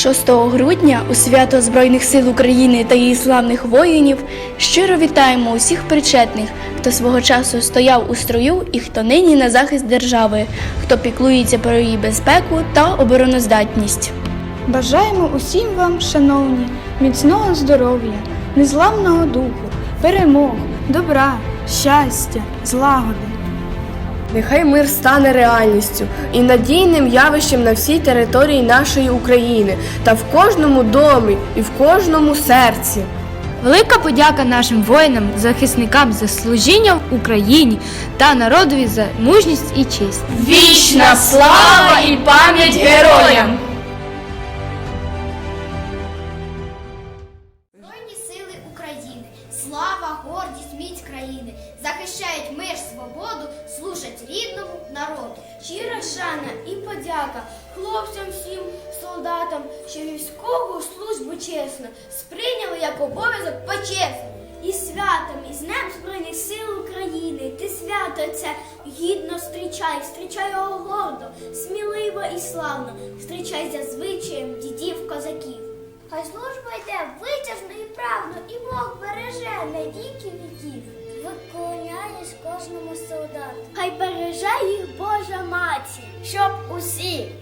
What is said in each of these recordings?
6 грудня у свято Збройних сил України та її славних воїнів щиро вітаємо усіх причетних, хто свого часу стояв у строю і хто нині на захист держави, хто піклується про її безпеку та обороноздатність. Бажаємо усім вам, шановні, міцного здоров'я, незламного духу, перемог, добра, щастя, злагоди. Нехай мир стане реальністю і надійним явищем на всій території нашої України та в кожному домі і в кожному серці. Велика подяка нашим воїнам, захисникам за служіння в Україні та народові за мужність і честь. Вічна слава і пам'ять героям! Слава, гордість, міць країни, захищають мир, свободу, служать рідному народу. Щира шана і подяка хлопцям всім солдатам, що військову службу чесно сприйняли як обов'язок почесно. І святом, і з Днем Збройних сил України, ти свято це гідно зустрічай, зустрічай його гордо, сміливо і славно, зустрічай за звичаєм дідів. Хай служба йде витяжно і правно, і Бог береже на віки віків. Виконяєш кожному солдату. Хай береже їх Божа матір, щоб усі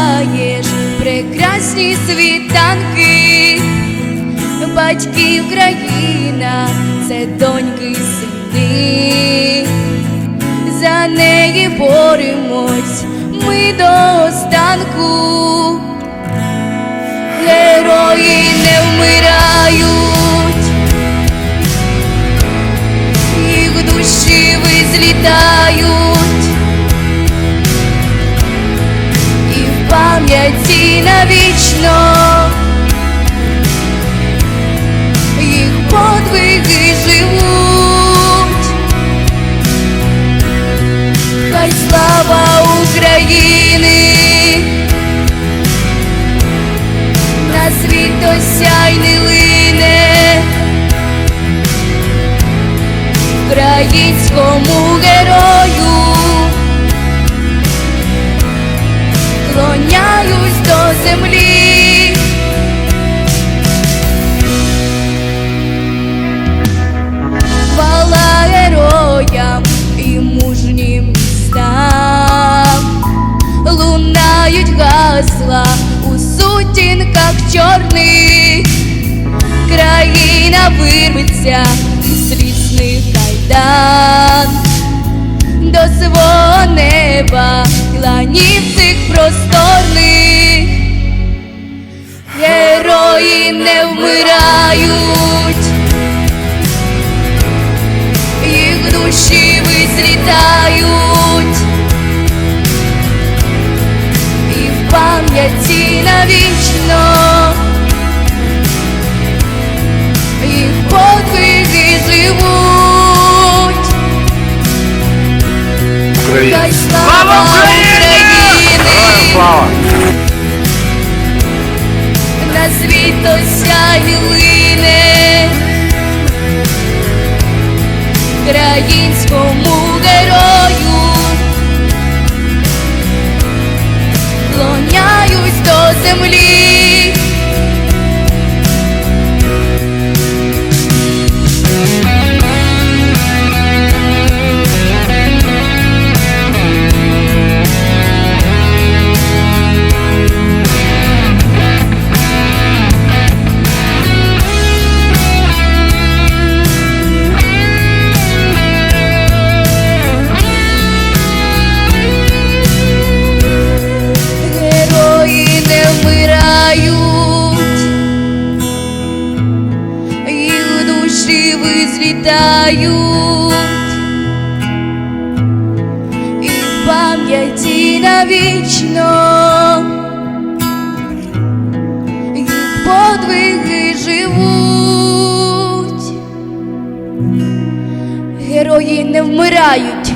пам'ятаєш прекрасні світанки, батьків країна, це доньки сини, за неї боремось ми до останку, навічно їх подвиги живуть, хай слава України. На світ осяйний лине. Українському гасла у сутінках чорних. Країна вирветься із слісних кайдан до свого ці навічно, їх подвиги живуть. Україна! Слава Україні! На світо гілини, країнському герою. До землі. Визлітають, і в пам'яті навічно. Їх подвиги живуть, герої не вмирають.